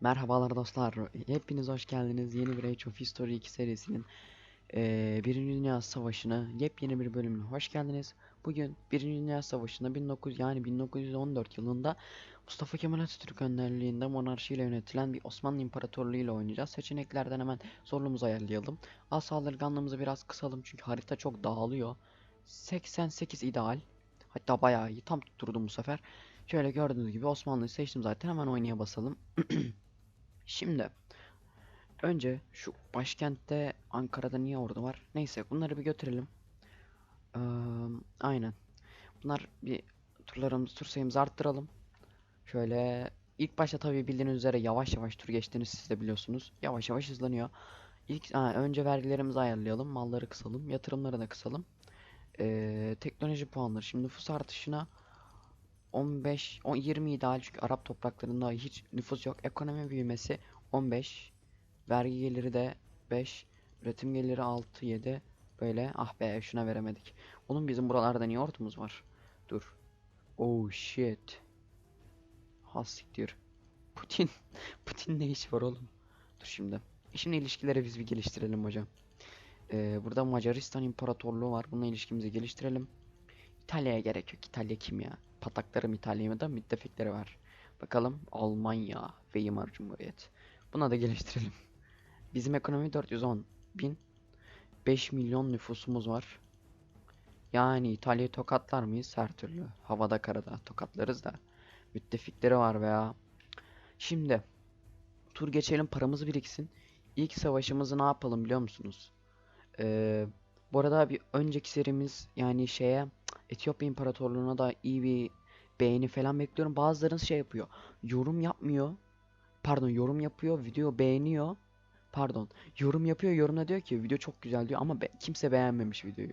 Merhabalar dostlar. Hepiniz hoş geldiniz. Yeni bir Age of History 2 serisinin eee Birinci Dünya Savaşı'na yepyeni bir bölümüne hoş geldiniz. Bugün Birinci Dünya Savaşı'nda 19 yani 1914 yılında Mustafa Kemal Atatürk önderliğinde monarşiyle yönetilen bir Osmanlı İmparatorluğu ile oynayacağız. Seçeneklerden hemen zorluğumuzu ayarlayalım. Az saldırganlığımızı biraz kısalım çünkü harita çok dağılıyor. 88 ideal. Hatta bayağı iyi. Tam tutturdum bu sefer. Şöyle gördüğünüz gibi Osmanlı'yı seçtim zaten. Hemen oynaya basalım. Şimdi önce şu başkentte Ankara'da niye ordu var? Neyse bunları bir götürelim. Eee, aynen. Bunlar bir turlarımız tur sayımızı arttıralım. Şöyle ilk başta tabii bildiğiniz üzere yavaş yavaş tur geçtiğini siz de biliyorsunuz. Yavaş yavaş hızlanıyor. İlk ha, önce vergilerimizi ayarlayalım. Malları kısalım. Yatırımları da kısalım. Eee, teknoloji puanları. Şimdi nüfus artışına 15, 10, 20 ideal çünkü Arap topraklarında hiç nüfus yok. Ekonomi büyümesi 15. Vergi geliri de 5. Üretim geliri 6, 7. Böyle ah be şuna veremedik. Oğlum bizim buralarda niye ortumuz var? Dur. Oh shit. Ha siktir. Putin. Putin ne iş var oğlum? Dur şimdi. Şimdi ilişkileri biz bir geliştirelim hocam. Ee, burada Macaristan İmparatorluğu var. Bununla ilişkimizi geliştirelim. İtalya'ya gerek yok. İtalya kim ya? Pataklarım İtalya'da müttefikleri var. Bakalım Almanya, Weimar Cumhuriyet. Buna da geliştirelim. Bizim ekonomi 410 bin. 5 milyon nüfusumuz var. Yani İtalya'yı tokatlar mıyız? Her türlü. Havada karada tokatlarız da. Müttefikleri var veya. Şimdi tur geçelim paramız biriksin. İlk savaşımızı ne yapalım biliyor musunuz? Ee, bu arada bir önceki serimiz yani şeye Etiyopya İmparatorluğu'na da iyi bir beğeni falan bekliyorum. Bazılarınız şey yapıyor. Yorum yapmıyor. Pardon yorum yapıyor. Video beğeniyor. Pardon. Yorum yapıyor. Yorumda diyor ki video çok güzel diyor ama be- kimse beğenmemiş videoyu.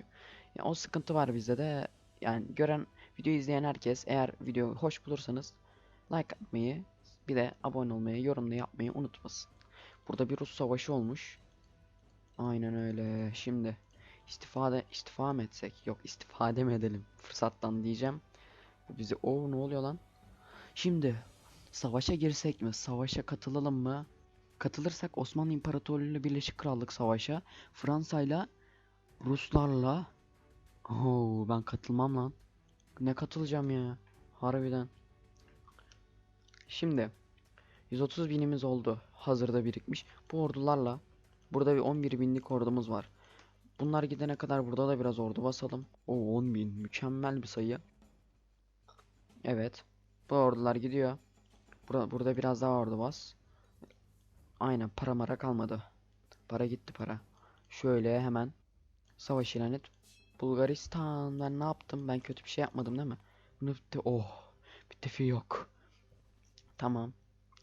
Yani o sıkıntı var bizde de. Yani gören, video izleyen herkes eğer video hoş bulursanız like atmayı, bir de abone olmayı, yorum da yapmayı unutmasın. Burada bir Rus savaşı olmuş. Aynen öyle. Şimdi istifade istifa mı etsek? Yok istifade mi edelim? Fırsattan diyeceğim. Bu bizi o ne oluyor lan? Şimdi savaşa girsek mi? Savaşa katılalım mı? Katılırsak Osmanlı İmparatorluğu ile Birleşik Krallık savaşa, Fransa'yla Ruslarla Oo ben katılmam lan. Ne katılacağım ya? Harbiden. Şimdi 130 binimiz oldu. Hazırda birikmiş. Bu ordularla burada bir 11 binlik ordumuz var. Bunlar gidene kadar burada da biraz ordu basalım. O 10 bin mükemmel bir sayı. Evet. Bu ordular gidiyor. Burada, burada biraz daha ordu bas. Aynen para mara kalmadı. Para gitti para. Şöyle hemen savaş ilan et. Bulgaristan ben ne yaptım? Ben kötü bir şey yapmadım değil mi? Mütte oh. Müttefik yok. Tamam.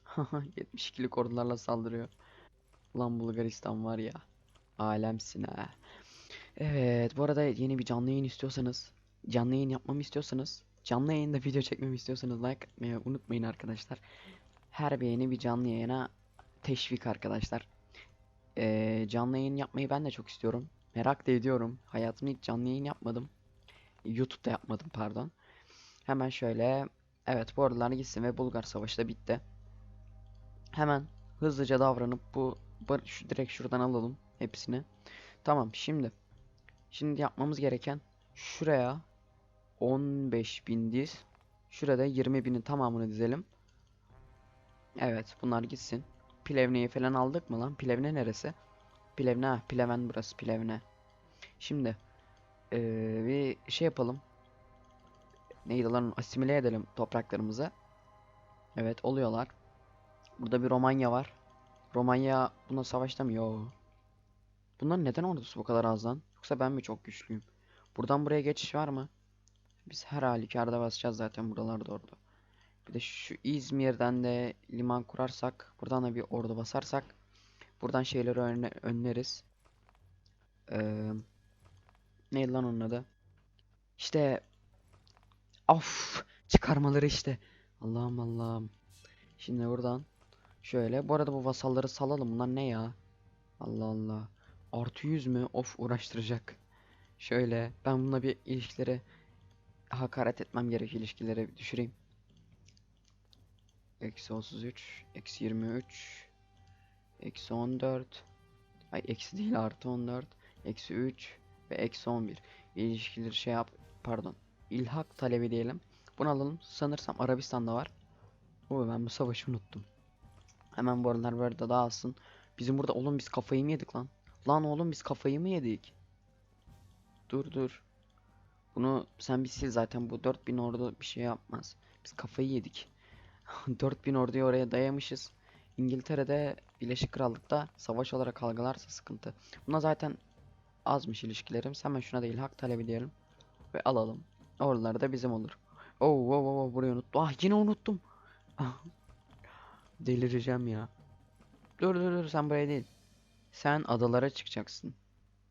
72'lik ordularla saldırıyor. Ulan Bulgaristan var ya. Alemsin ha. Evet, bu arada yeni bir canlı yayın istiyorsanız, canlı yayın yapmamı istiyorsanız, canlı yayında video çekmemi istiyorsanız like atmayı unutmayın arkadaşlar. Her bir yeni bir canlı yayına teşvik arkadaşlar. Ee, canlı yayın yapmayı ben de çok istiyorum. Merak da ediyorum. Hayatımda hiç canlı yayın yapmadım. YouTube'da yapmadım pardon. Hemen şöyle, evet bu oralar gitsin ve Bulgar Savaşı da bitti. Hemen hızlıca davranıp bu, şu, direkt şuradan alalım hepsini. Tamam şimdi. Şimdi yapmamız gereken şuraya 15.000 diz. Şurada 20.000'in tamamını dizelim. Evet bunlar gitsin. Plevne'yi falan aldık mı lan? Plevne neresi? Plevne ha Pleven burası Plevne. Şimdi eee, bir şey yapalım. Neydi lan asimile edelim topraklarımızı. Evet oluyorlar. Burada bir Romanya var. Romanya buna savaşta mı? Yo. Bunların neden ordusu bu kadar az lan? Yoksa ben mi çok güçlüyüm? Buradan buraya geçiş var mı? Biz her halükarda basacağız zaten buralarda ordu. Bir de şu İzmir'den de liman kurarsak, buradan da bir ordu basarsak, buradan şeyleri önle- önleriz. Ee, neydi lan onun adı? İşte, of, çıkarmaları işte. Allah'ım Allah'ım. Şimdi buradan şöyle. Bu arada bu vasalları salalım. Bunlar ne ya? Allah Allah. Artı 100 mü? Of uğraştıracak. Şöyle ben bununla bir ilişkileri hakaret etmem gerek ilişkileri bir düşüreyim. eksi 33, eksi 23, eksi 14, ay eksi değil artı 14, eksi 3 ve eksi 11. İlişkileri şey yap, pardon, ilhak talebi diyelim. Bunu alalım. Sanırsam Arabistan'da var. Oo ben bu savaşı unuttum. Hemen bu aralar böyle de dağılsın. Bizim burada oğlum biz kafayı mı yedik lan? Lan oğlum biz kafayı mı yedik? Dur dur. Bunu sen bir sil zaten bu 4000 ordu bir şey yapmaz. Biz kafayı yedik. 4000 orduyu oraya dayamışız. İngiltere'de Birleşik Krallık'ta savaş olarak algılarsa sıkıntı. Buna zaten azmış ilişkilerimiz. Hemen şuna değil hak talebi diyelim. Ve alalım. Oralar da bizim olur. Oo, oo, oo, oo, burayı unuttum. Ah yine unuttum. Delireceğim ya. Dur dur dur sen buraya değil. Sen adalara çıkacaksın.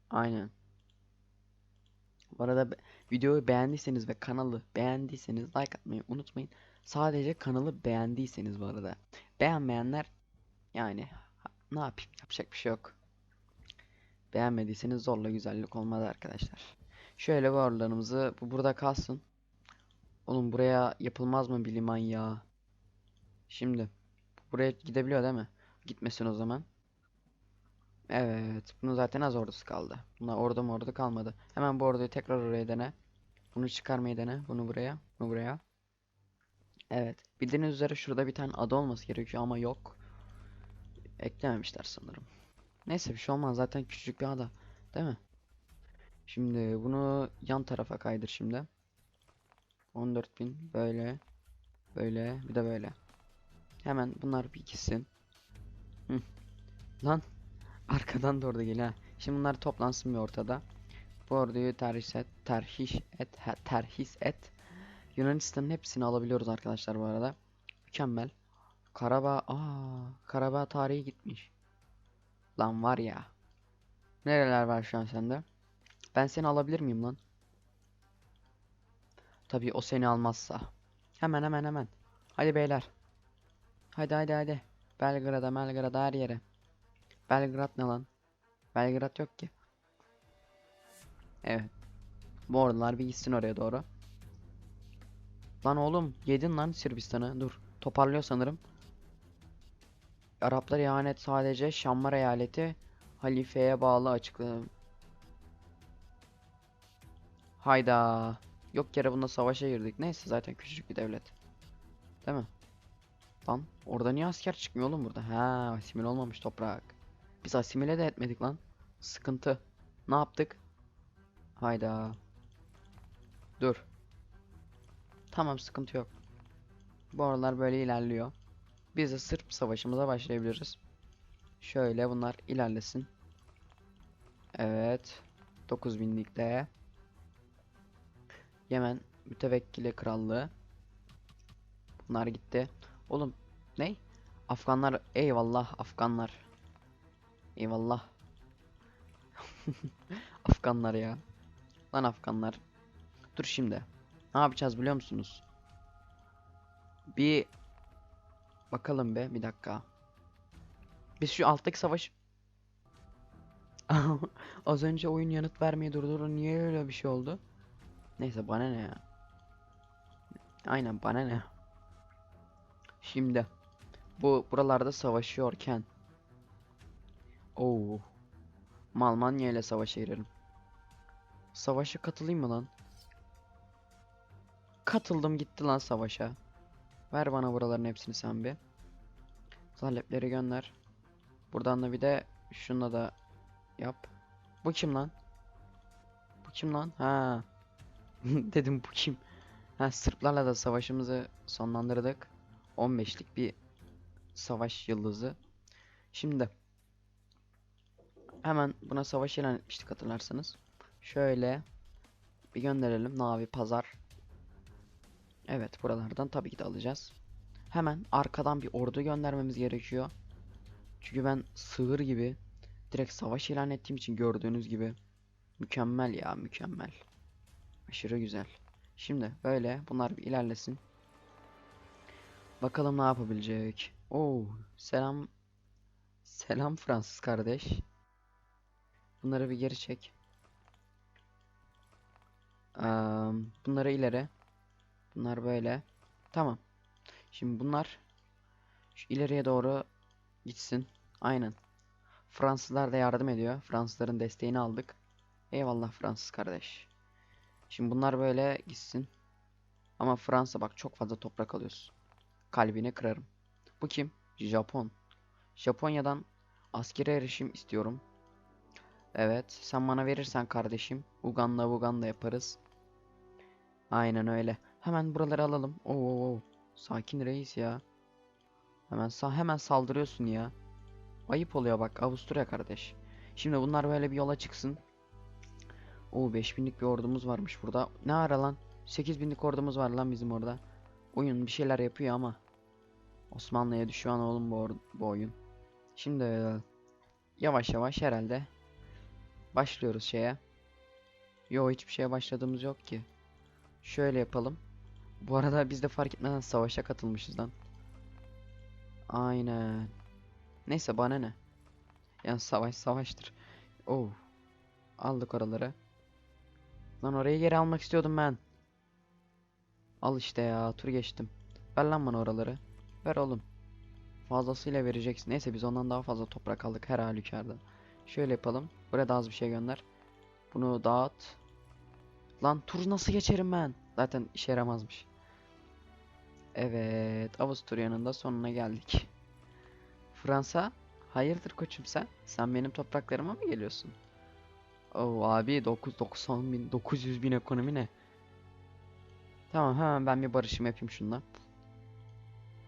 Aynen. Bu arada videoyu beğendiyseniz ve kanalı beğendiyseniz like atmayı unutmayın. Sadece kanalı beğendiyseniz bu arada. Beğenmeyenler yani ne yapayım yapacak bir şey yok. Beğenmediyseniz zorla güzellik olmaz arkadaşlar. Şöyle bu oralarımızı bu burada kalsın. Oğlum buraya yapılmaz mı bir liman ya? Şimdi buraya gidebiliyor değil mi? Gitmesin o zaman. Evet. Bunun zaten az ordusu kaldı. Buna ordu mu ordu kalmadı. Hemen bu orduyu tekrar oraya dene. Bunu çıkarmayı dene. Bunu buraya. Bunu buraya. Evet. Bildiğiniz üzere şurada bir tane ada olması gerekiyor ama yok. Eklememişler sanırım. Neyse bir şey olmaz. Zaten küçücük bir ada. Değil mi? Şimdi bunu yan tarafa kaydır şimdi. 14.000 böyle. Böyle. Bir de böyle. Hemen bunlar bir ikisi. Hı. Lan. Arkadan da orada geliyor ha. Şimdi bunlar toplansın bir ortada. Bu orduyu terhis et, terhis et, he- terhis et. Yunanistan'ın hepsini alabiliyoruz arkadaşlar bu arada. Mükemmel. Karabağ, aa, Karabağ tarihi gitmiş. Lan var ya. Nereler var şu an sende? Ben seni alabilir miyim lan? Tabii o seni almazsa. Hemen hemen hemen. Hadi beyler. Hadi hadi hadi. Belgrad'a, Belgrad'a her yere. Belgrad ne lan? Belgrad yok ki. Evet. Bu ordular bir gitsin oraya doğru. Lan oğlum yedin lan Sırbistan'ı. Dur. Toparlıyor sanırım. Araplar ihanet sadece Şammar eyaleti halifeye bağlı açıkladım. Hayda. Yok yere bunda savaşa girdik. Neyse zaten küçücük bir devlet. Değil mi? Lan orada niye asker çıkmıyor oğlum burada? Ha asimile olmamış toprak. Biz asimile de etmedik lan. Sıkıntı. Ne yaptık? Hayda. Dur. Tamam sıkıntı yok. Bu aralar böyle ilerliyor. Biz de Sırp savaşımıza başlayabiliriz. Şöyle bunlar ilerlesin. Evet. 9000'likte. Yemen mütevekkili krallığı. Bunlar gitti. Oğlum ne? Afganlar eyvallah Afganlar. Eyvallah. Afganlar ya. Lan Afganlar. Dur şimdi. Ne yapacağız biliyor musunuz? Bir bakalım be bir dakika. Biz şu alttaki savaş Az önce oyun yanıt vermeyi durdurdu. Niye öyle bir şey oldu? Neyse bana ne ya. Aynen bana ne. Şimdi bu buralarda savaşıyorken Oo. Almanya ile savaşa girelim. Savaşa katılayım mı lan? Katıldım gitti lan savaşa. Ver bana buraların hepsini sen bir. Talepleri gönder. Buradan da bir de şunla da yap. Bu kim lan? Bu kim lan? Ha. Dedim bu kim? Ha Sırplarla da savaşımızı sonlandırdık. 15'lik bir savaş yıldızı. Şimdi hemen buna savaş ilan etmiştik hatırlarsanız. Şöyle bir gönderelim. Navi Pazar. Evet buralardan tabii ki de alacağız. Hemen arkadan bir ordu göndermemiz gerekiyor. Çünkü ben sığır gibi direkt savaş ilan ettiğim için gördüğünüz gibi mükemmel ya mükemmel. Aşırı güzel. Şimdi böyle bunlar bir ilerlesin. Bakalım ne yapabilecek. Oo, selam. Selam Fransız kardeş. Bunları bir geri çek. Am, bunları ileri. Bunlar böyle. Tamam. Şimdi bunlar Şu ileriye doğru gitsin. Aynen. Fransızlar da yardım ediyor. Fransızların desteğini aldık. Eyvallah Fransız kardeş. Şimdi bunlar böyle gitsin. Ama Fransa bak çok fazla toprak alıyorsun. Kalbini kırarım. Bu kim? Japon. Japonya'dan askeri erişim istiyorum. Evet, sen bana verirsen kardeşim, Uganda Uganda yaparız. Aynen öyle. Hemen buraları alalım. Oo, oo, oo. Sakin reis ya. Hemen sa hemen saldırıyorsun ya. Ayıp oluyor bak Avusturya kardeş. Şimdi bunlar böyle bir yola çıksın. Oo 5000'lik bir ordumuz varmış burada. Ne ara lan? 8000'lik ordumuz var lan bizim orada. Oyun bir şeyler yapıyor ama. Osmanlı'ya düşüyor oğlum bu, bu oyun. Şimdi yavaş yavaş herhalde başlıyoruz şeye. Yo hiçbir şeye başladığımız yok ki. Şöyle yapalım. Bu arada biz de fark etmeden savaşa katılmışız lan. Aynen. Neyse bana ne. Yani savaş savaştır. Oh. Aldık oraları. Lan orayı geri almak istiyordum ben. Al işte ya tur geçtim. Ver lan bana oraları. Ver oğlum. Fazlasıyla vereceksin. Neyse biz ondan daha fazla toprak aldık her halükarda. Şöyle yapalım. Buraya da az bir şey gönder. Bunu dağıt. Lan tur nasıl geçerim ben? Zaten işe yaramazmış. Evet, Avusturya'nın da sonuna geldik. Fransa, hayırdır koçum sen? Sen benim topraklarıma mı geliyorsun? Oo abi 990 bin, 900 bin ekonomi ne? Tamam hemen ben bir barışım yapayım şunla.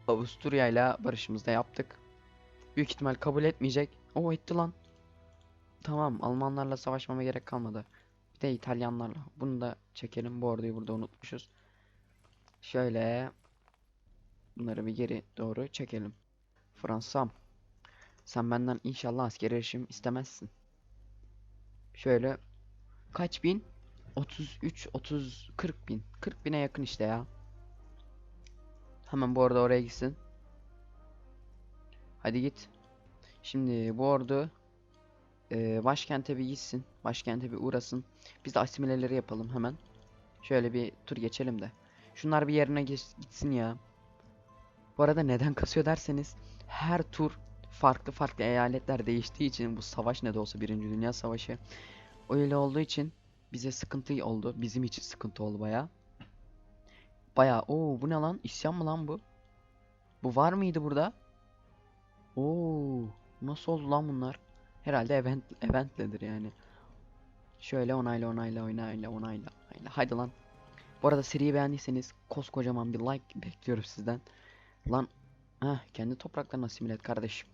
Avusturya ile barışımızı da yaptık. Büyük ihtimal kabul etmeyecek. O etti lan. Tamam Almanlarla savaşmama gerek kalmadı. Bir de İtalyanlarla. Bunu da çekelim. Bu orduyu burada unutmuşuz. Şöyle. Bunları bir geri doğru çekelim. Fransam. Sen benden inşallah asker erişim istemezsin. Şöyle. Kaç bin? 33, 30, 40 bin. 40 bine yakın işte ya. Hemen bu arada oraya gitsin. Hadi git. Şimdi bu ordu e, başkente bir gitsin. Başkente bir uğrasın. Biz de asimileleri yapalım hemen. Şöyle bir tur geçelim de. Şunlar bir yerine gitsin ya. Bu arada neden kasıyor derseniz her tur farklı farklı eyaletler değiştiği için bu savaş ne de olsa Birinci Dünya Savaşı öyle olduğu için bize sıkıntı oldu. Bizim için sıkıntı oldu baya. Baya oo bu ne lan? İsyan mı lan bu? Bu var mıydı burada? Oo nasıl oldu lan bunlar? Herhalde event eventledir yani. Şöyle onayla onayla onayla onayla onayla. Haydi lan. Bu arada seriyi beğendiyseniz koskocaman bir like bekliyorum sizden. Lan Heh, kendi topraklarını asimile et kardeşim.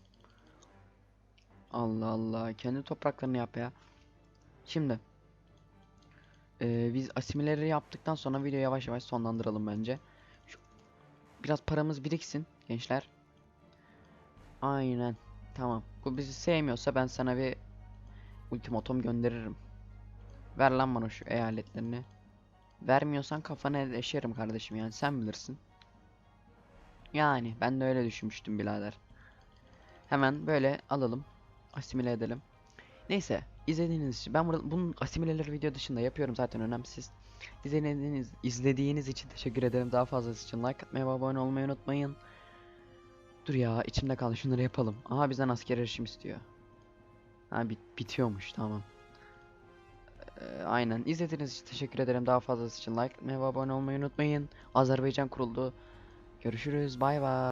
Allah Allah. Kendi topraklarını yap ya. Şimdi. eee, biz asimileleri yaptıktan sonra videoyu yavaş yavaş sonlandıralım bence. Şu, biraz paramız biriksin gençler. Aynen. Tamam. Bu bizi sevmiyorsa ben sana bir ultimatom gönderirim. Ver lan bana şu eyaletlerini. Vermiyorsan kafana eşerim kardeşim yani sen bilirsin. Yani ben de öyle düşünmüştüm birader. Hemen böyle alalım. Asimile edelim. Neyse izlediğiniz için ben burada bunun asimileleri video dışında yapıyorum zaten önemsiz. İzlediğiniz, izlediğiniz için teşekkür ederim. Daha fazlası için like atmayı ve abone olmayı unutmayın. Dur ya içimde kaldı şunları yapalım. Aha bizden asker erişim istiyor. Ha bit bitiyormuş tamam. Ee, aynen izlediğiniz için teşekkür ederim. Daha fazlası için like ve abone olmayı unutmayın. Azerbaycan kuruldu. Görüşürüz. Bay bay.